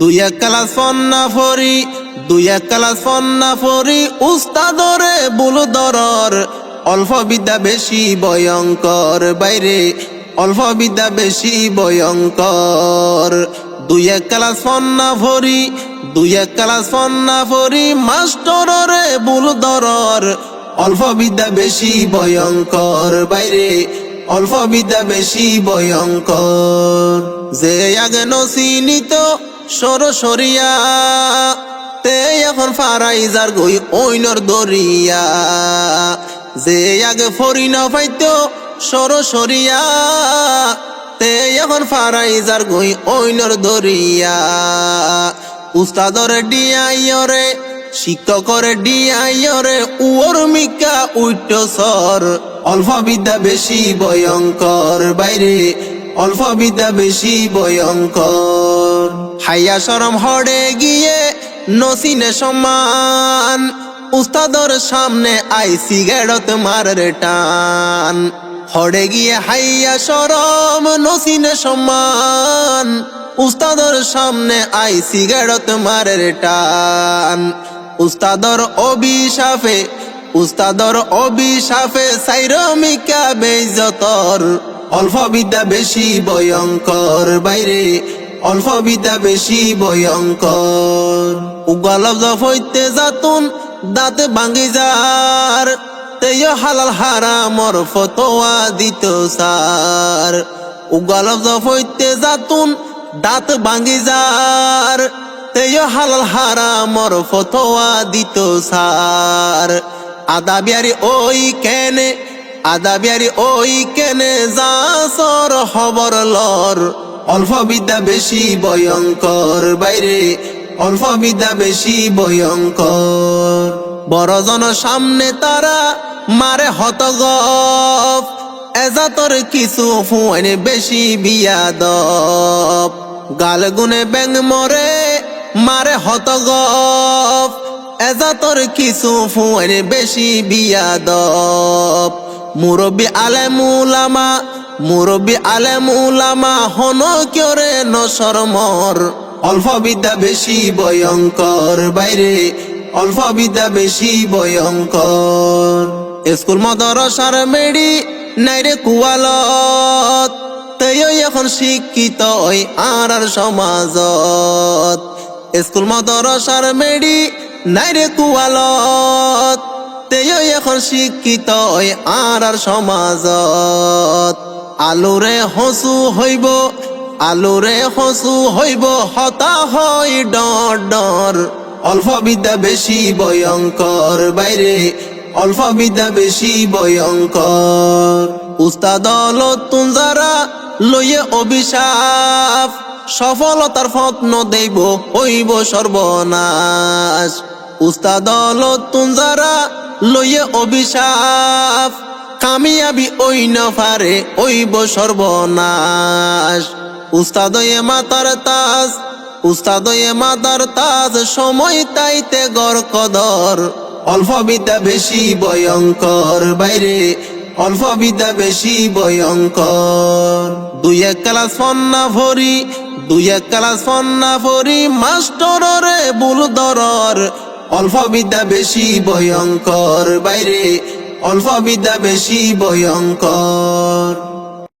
দুই এক ক্লাস ফন্না ফরি দুই এক ক্লাস ফন্না ফরি, উস্তাদরে বুলদরর অল্প বিদ্যা বেশি ভয়ঙ্কর, বাইরে অল্প বিদ্যা বেশি ভয়ঙ্কর। দুই এক ক্লাস ফন্না ফরি দুই এক ক্লাস ফন্না ফরি, মাস্টররে বুলদরর অল্প বিদ্যা বেশি ভয়ঙ্কর, বাইরে অল্প বিদ্যা বেশি ভয়ঙ্কর। যে আগে নসিনিত সরসরিয়া তে এখন ফারাইজার গই ওইনর দরিয়া। যে আগে ফরি না পাইতো সরসরিয়া তে এখন ফারাইজার গই ওইনর দরিয়া। উস্তাদর ডিয়াইয়রে শিক্ষকর ডিয়াইয়রে উওর মিকা উইট সর। অল্প বিদ্যা বেশি ভয়ঙ্কর, বাইরে অল্প বিদ্যা বেশি ভয়ঙ্কর। হাইয়া সরম হড়ে গিয়ে নসিনে সমান উস্তাদর সামনে আই সিগারেট মারের টান। হড়ে গিয়ে হাইয়া সরম, নসিনে সমান উস্তাদর সামনে আই সিগারেট মারের টান। উস্তাদর অভিশাপে উস্তাদর অভিশাপে সাইরমিকা বেজতর অল্প বিদ্যা বেশি ভয়ঙ্কর, বাইরে অল্প বিদ্যা বেশি ভয়ঙ্কর। উগালব হইতে যাতুন, দাঁতে ভাঙ্গি যার। তেয় হালাল হারামর ফতোয়া দিত সার। উগালব হইতে যাতুন, দাঁত ভাঙ্গি যার। তেয় হালাল হারামর ফতোয়া দিত সার। আদা বিয়ারি ওই কেনে আদা বিয়ারি ওই কেনে যাসর খবর লর। অল্প বিদ্যা বেশি ভয়ঙ্কর, বাইরে অল্প বিদ্যা বেশি ভয়ঙ্কর। বড় জন সামনে তারা মারে হতগপ এজাতর কিছু ফুয়াইন বেশি বিয়াদব। গাল গুনে ব্যাং মরে মারে হতগপ এজাতর কিছু ফুয়াইন বেশি বিয়াদব। মুরব্বী আলেমুলামা মুরব্বী আলেমুলামা হন কিয়রে নসরমর অল্প বিদ্যা বেশি ভয়ঙ্কর, বাইরে অল্প বিদ্যা বেশি ভয়ঙ্কর। স্কুল মদরসার মেডি নাইরে কুয়ালত, তেয় এখন শিক্ষিত ওই আর সমাজত। স্কুল মদরসার মেডি নাইরে কুয়ালত। তেয় এখন শিক্ষিত আর আর সমাজত। আলুরে হসু হইব আলুরে হসু হইব হতা হই ডর ডর অল্প বিদ্যা বেশি ভয়ঙ্কর বাইরে অল্প বিদ্যা বেশি ভয়ঙ্কর উস্তাদ তুন যারা লইয়ে অভিশাপ সফলতার ফত্ন দেব হইব সর্বনাশ উস্তাদ তুন যারা লইয়ে অভিশাপ। কামিয়াবি ওই না পারে ওইব সর্বনাশ। উস্তাদয়ে মাতার তাজ উস্তাদয়ে মাতার তাজ, সময় তাইতে গর কদর। অল্প বিদ্যা বেশি ভয়ঙ্কর, বাইরে অল্প বিদ্যা বেশি ভয়ঙ্কর। দুই এক ক্লাস ফন্না ভরি, দুই এক ক্লাস ফন্না ভরি, মাস্টররে বুলদরর। অল্প বিদ্যা বেশি ভয়ঙ্কর। বাইরে অল্প বিদ্যা বেশি ভয়ঙ্কর।